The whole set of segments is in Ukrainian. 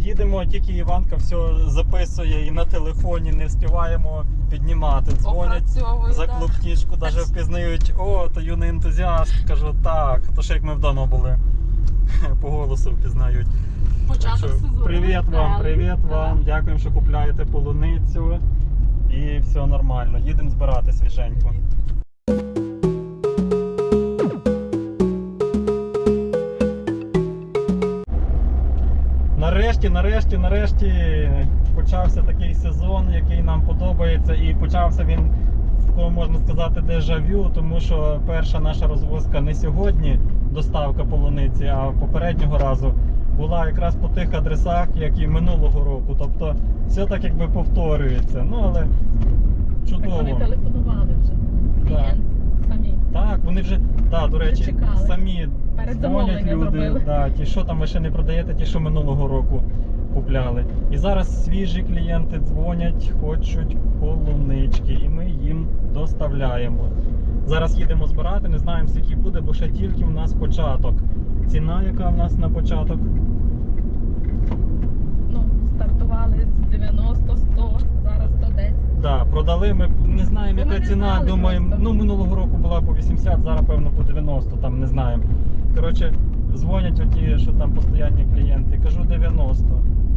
Їдемо, тільки Іванка все записує і на телефоні не встигаємо піднімати. Дзвонять за да. навіть впізнають, о, то юний ентузіаст. Кажу, так, то ще як ми вдома були. По голосу впізнають. Початок що сезону. Привіт вам, привіт вам. Дякуємо, що купляєте полуницю. І все нормально. Їдемо збирати свіженьку. Нарешті, нарешті, нарешті почався такий сезон, який нам подобається, і почався він, такого можна сказати, дежавю, тому що перша наша розвозка не сьогодні, доставка полуниці, а попереднього разу була якраз по тих адресах, як і минулого року. Тобто все так якби повторюється. Ну але Так вони чудово. телефонували вже. Самі. Так, вони вже, так, до речі, чекали. самі дзвонять люди, да, ті, що там ви ще не продаєте, ті, що минулого року купляли. І зараз свіжі клієнти дзвонять, хочуть полунички, і ми їм доставляємо. Зараз їдемо збирати, не знаємо, скільки буде, бо ще тільки в нас початок. Ціна, яка в нас на початок? Ну, стартували з 90, 100, зараз 110. Да, продали ми не знаємо, яка не ціна. знали Думаємо, просто. ну минулого року була по 80, зараз певно по 90, там не знаємо. Коротше, дзвонять оті, що там постійні клієнти. Кажу 90,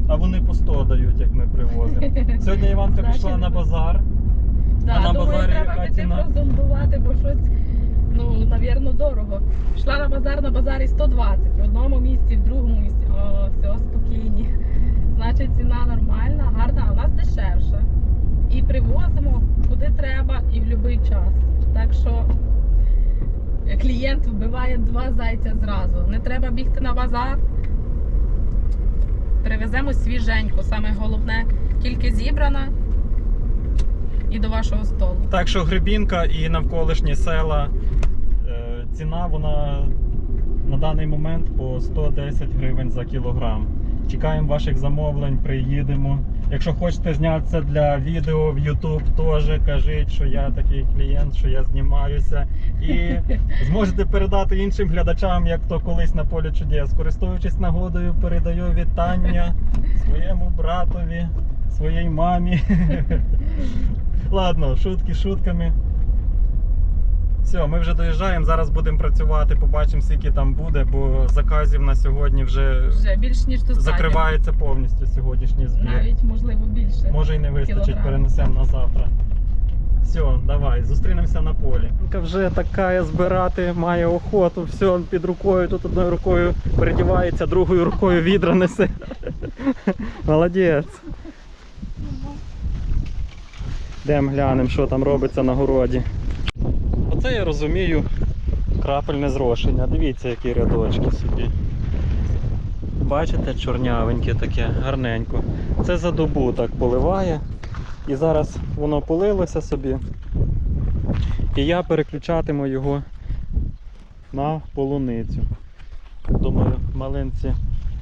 а вони по 100 дають, як ми привозимо. Сьогодні Іванка Значить, пішла на базар. Да, А на думаю, базарі треба яка піти ціна? прозондувати, бо щось, ну, навірно, дорого. Пішла на базар, на базарі 120. В одному місці, в другому місці. О, все, спокійні. Значить, ціна нормальна, гарна, а в нас дешевше. І привозимо куди треба і в будь-який час. Так що клієнт вбиває два зайця зразу. Не треба бігти на базар. Привеземо свіженьку. Саме головне, тільки зібрана і до вашого столу. Так що Гребінка і навколишні села. е, Ціна вона на даний момент по 110 гривень за кілограм. Чекаємо ваших замовлень, приїдемо. Якщо хочете знятися для відео в YouTube, теж кажіть, що я такий клієнт, що я знімаюся. І зможете передати іншим глядачам, як то колись на полі чудес. Користуючись нагодою, передаю вітання своєму братові, своїй мамі. Ладно, шутки шутками. Все, ми вже доїжджаємо, зараз будемо працювати, побачимо, скільки там буде, бо заказів на сьогодні вже Вже більш ніж достатньо. закривається повністю сьогоднішній збір. Навіть можливо більше. Може і не вистачить, Кілограм. перенесемо на завтра. Все, давай, зустрінемося на полі. Вже така збирати має охоту, все під рукою, тут одною рукою передівається, другою рукою відра несе. Молодець. Йдемо глянемо, що там робиться на городі. Оце я розумію крапельне зрошення. Дивіться, які рядочки собі. Бачите, чорнявеньке таке, гарненько. Це за добу так поливає. І зараз воно полилося собі. І я переключатиму його на полуницю. Думаю, малинці.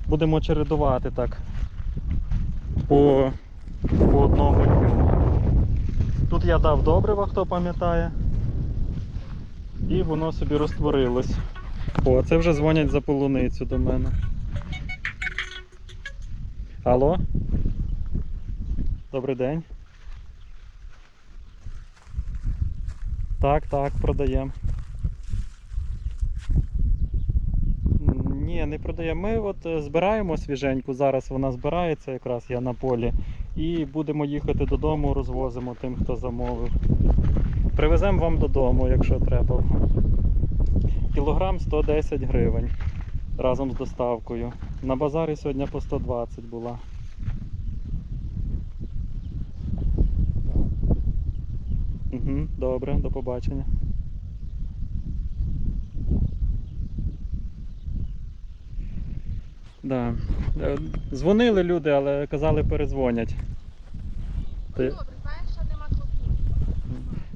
Будемо чередувати так по, по одному дню. Тут я дав добрива, хто пам'ятає. І воно собі розтворилось. О, це вже дзвонять за полуницю до мене. Алло? Добрий день. Так, так, продаємо. Ні, не продаємо. Ми от е, збираємо свіженьку. Зараз вона збирається, якраз я на полі. І будемо їхати додому, розвозимо тим, хто замовив. Привеземо вам додому, якщо треба. Кілограм 110 гривень разом з доставкою. На базарі сьогодні по 120 була. Угу, добре, до побачення. Да. Е, Дзвонили люди, але казали перезвонять. Ти- Добре, знаєш, що нема клопів.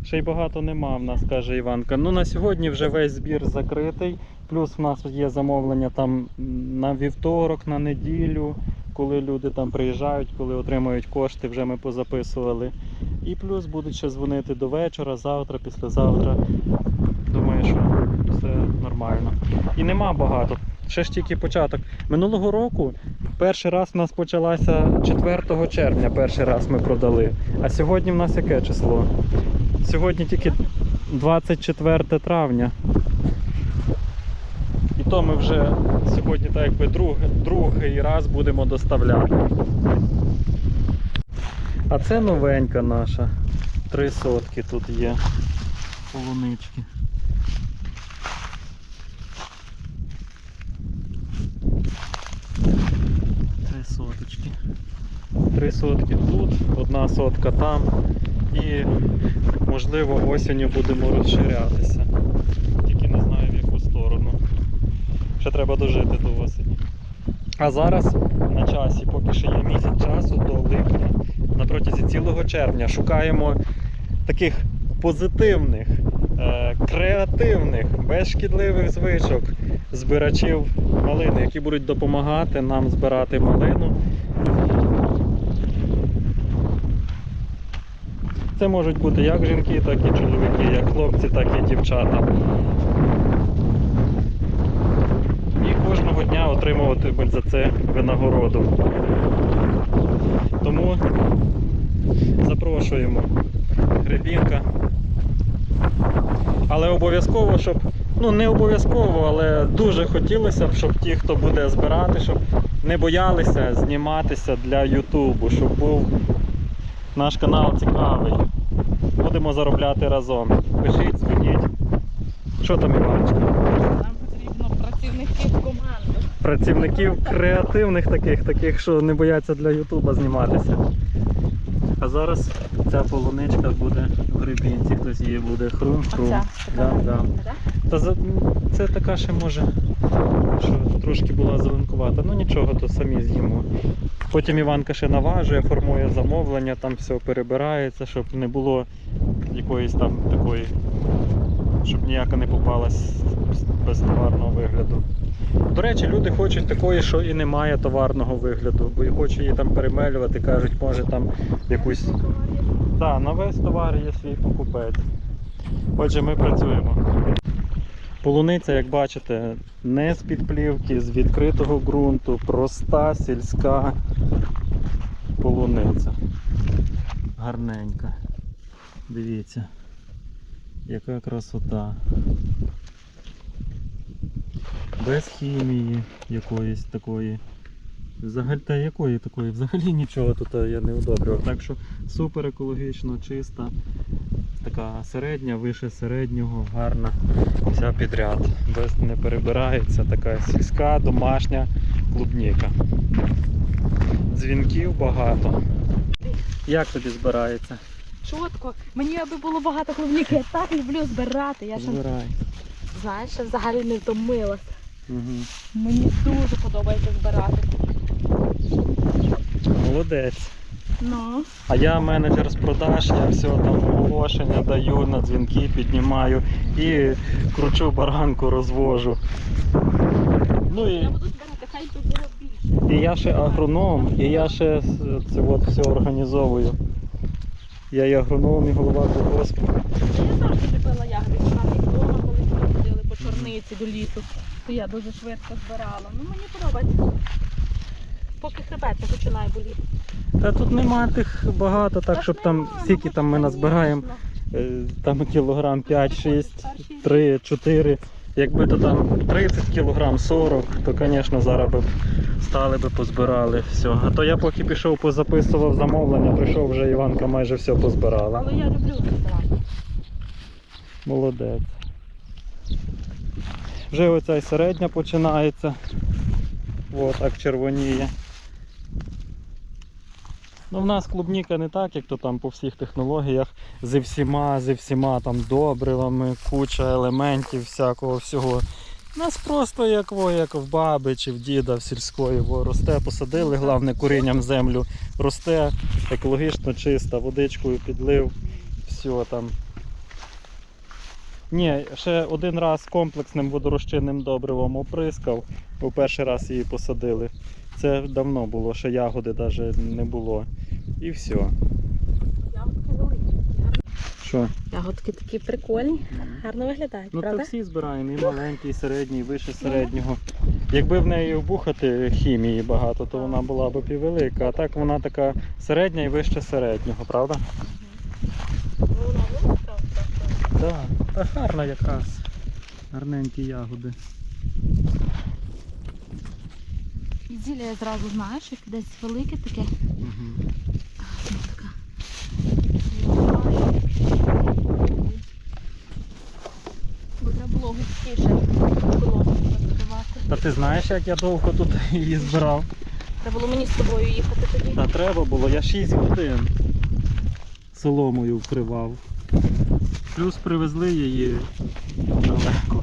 Ще й багато нема в нас, каже Іванка. Ну на сьогодні вже весь збір закритий. Плюс в нас є замовлення там на вівторок, на неділю, коли люди там приїжджають, коли отримують кошти, вже ми позаписували. І плюс будуть ще дзвонити до вечора, завтра, післязавтра. Думаю, що все нормально. І нема багато. Ще ж тільки початок. Минулого року Перший раз у нас почалася 4 червня, перший раз ми продали. А сьогодні в нас яке число? Сьогодні тільки 24 травня. І то ми вже сьогодні так якби друг, другий раз будемо доставляти. А це новенька наша. Три сотки тут є. Полунички. Три соточки. Три сотки тут, одна сотка там. І можливо осінню будемо розширятися. Тільки не знаю в яку сторону. Ще треба дожити до осені. А зараз на часі, поки ще є місяць часу до липня, на протязі цілого червня шукаємо таких позитивних, е, креативних, без шкідливих звичок збирачів малини, які будуть допомагати нам збирати малину. Це можуть бути як жінки, так і чоловіки, як хлопці, так і дівчата. І кожного дня отримуватимуть за це винагороду. Тому запрошуємо гребінка. Але обов'язково, щоб, ну не обов'язково, але дуже хотілося б, щоб ті, хто буде збирати, щоб не боялися зніматися для Ютубу, щоб був наш канал цікавий. Будемо заробляти разом. Пишіть, дзвоніть. Що там, Іваночка? Нам потрібно працівників команди. Працівників креативних таких, таких, що не бояться для Ютуба зніматися. А зараз ця полуничка буде в грибінці, хтось її буде хрум-хрум. Да, да. Та це така ще може, що трошки була зеленкувата. Ну нічого, то самі з'їмо. Потім Іванка ще наважує, формує замовлення, там все перебирається, щоб не було якоїсь там такої, щоб ніяка не попалась без товарного вигляду. До речі, люди хочуть такої, що і немає товарного вигляду, бо і хочуть її там перемелювати, кажуть, може там якусь. Так, на весь товар є свій покупець. Отже, ми працюємо. Полуниця, як бачите, не з під плівки, з відкритого ґрунту, проста сільська полуниця. Гарненька. Дивіться, яка красота. Без хімії якоїсь такої. Взагалі, та якої такої? Взагалі нічого тут я не удобрював. Так що супер екологічно, чиста, така середня, вище середнього, гарна, вся підряд. Без не перебирається, така сільська, домашня клубніка. Дзвінків багато. Як тобі збирається? Чітко. Мені аби було багато клубніки, я так люблю збирати. Я ще, Збирай. знаєш, ще взагалі не втомилася. Угу. Мені дуже подобається збирати. Молодець. Ну, А я менеджер з продаж, я все там оголошення даю, на дзвінки піднімаю і кручу баранку, розвожу. Ну я і, буду збирати, хай би було більше. і я ще агроном, і я ще це от все організовую. Я і агроном, і голова колгоспу. Я завжди любила ягоди збирати вдома, коли ми ходили по чорниці до лісу, то я дуже швидко збирала. Ну мені подобається. Поки хребет не починає боліти. Та тут нема тих багато, так щоб там нема, ну, скільки там ми назбираємо, е, там кілограм 5, 6, 3, 4. Якби то там 30 кілограм 40, то звісно зараз би стали би позбирали все. А то я поки пішов позаписував замовлення, прийшов вже Іванка майже все позбирала. Але я люблю збирати. Молодець. Вже оця й середня починається. О, так червоніє. Ну, в нас клубніка не так, як то там по всіх технологіях, зі всіма, зі всіма там добривами, куча елементів всякого всього. У нас просто як, во, як в баби чи в діда в сільської, во, росте, посадили, головне курінням землю, росте екологічно чиста, водичкою підлив, все там. Ні, ще один раз комплексним водорозчинним добривом оприскав, бо перший раз її посадили. Це давно було, ще ягоди навіть не було. І все. Ягодки великі. Що? Ягодки такі прикольні, гарно виглядають, Ну правда? то всі збираємо, і маленький, і середній, і вище середнього. Якби в неї вбухати хімії багато, то вона була б і велика. А так вона така середня і вище середнього, правда? Ну, вона велика, правда. Так, та гарна якраз. Гарненькі ягоди. І зілля я зразу знаєш, як десь велике таке. Угу. Така. Бо треба було густіше колону закривати. Та ти знаєш, як я довго тут її збирав? Треба було мені з тобою їхати тоді. Та треба було, я 6 годин соломою вкривав. Плюс привезли її далеко.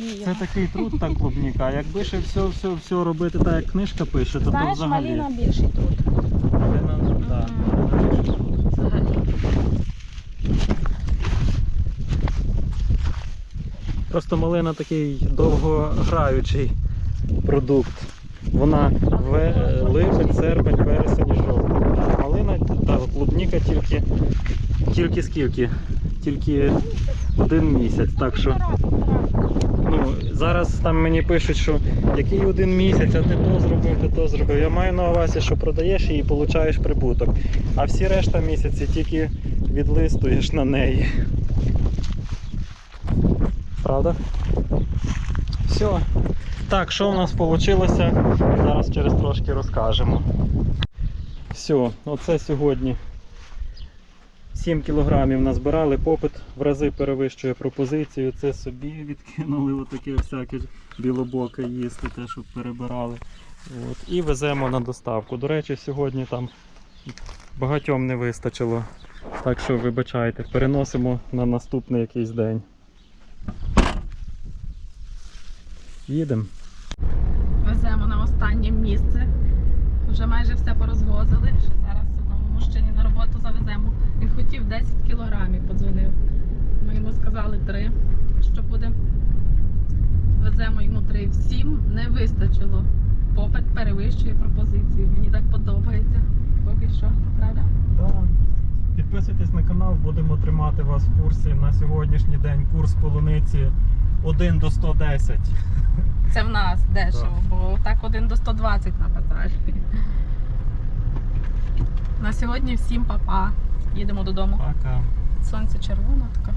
Києва. Це такий труд та клубніка. А якби ще все, все, все робити так, як книжка пише, то, то Знаєш, взагалі. маліна більший тут. Малина, да, малина більше труд. Взагалі. Просто малина такий довгограючий продукт. Вона ве- липень, серпень, вересень жовтень. А малина та клубніка тільки, тільки скільки? Тільки один місяць. Так що зараз там мені пишуть, що який один місяць, а ти то зробив, ти то зробив. Я маю на увазі, що продаєш її і получаєш прибуток. А всі решта місяці тільки відлистуєш на неї. Правда? Все. Так, що у нас вийшло? Зараз через трошки розкажемо. Все, оце сьогодні 7 кілограмів назбирали, попит в рази перевищує пропозицію. Це собі відкинули отаке всяке білобоке їсти, те, що перебирали. От. І веземо на доставку. До речі, сьогодні там багатьом не вистачило. Так що вибачайте, переносимо на наступний якийсь день. Їдемо. Веземо на останнє місце. Вже майже все порозвозили. Ще зараз одному мужчині на роботу завеземо. Хотів 10 кілограмів, подзвонив. Ми йому сказали 3, що буде. Веземо йому 3. Всім не вистачило. Попит перевищує пропозицію. Мені так подобається. Поки що, правда? Підписуйтесь на канал, будемо тримати вас в курсі. На сьогоднішній день курс полуниці 1 до 110. Це в нас дешево, бо так 1 до 120 на базарі. На сьогодні всім па-па. Їдемо додому. Пока. Сонце червоне така.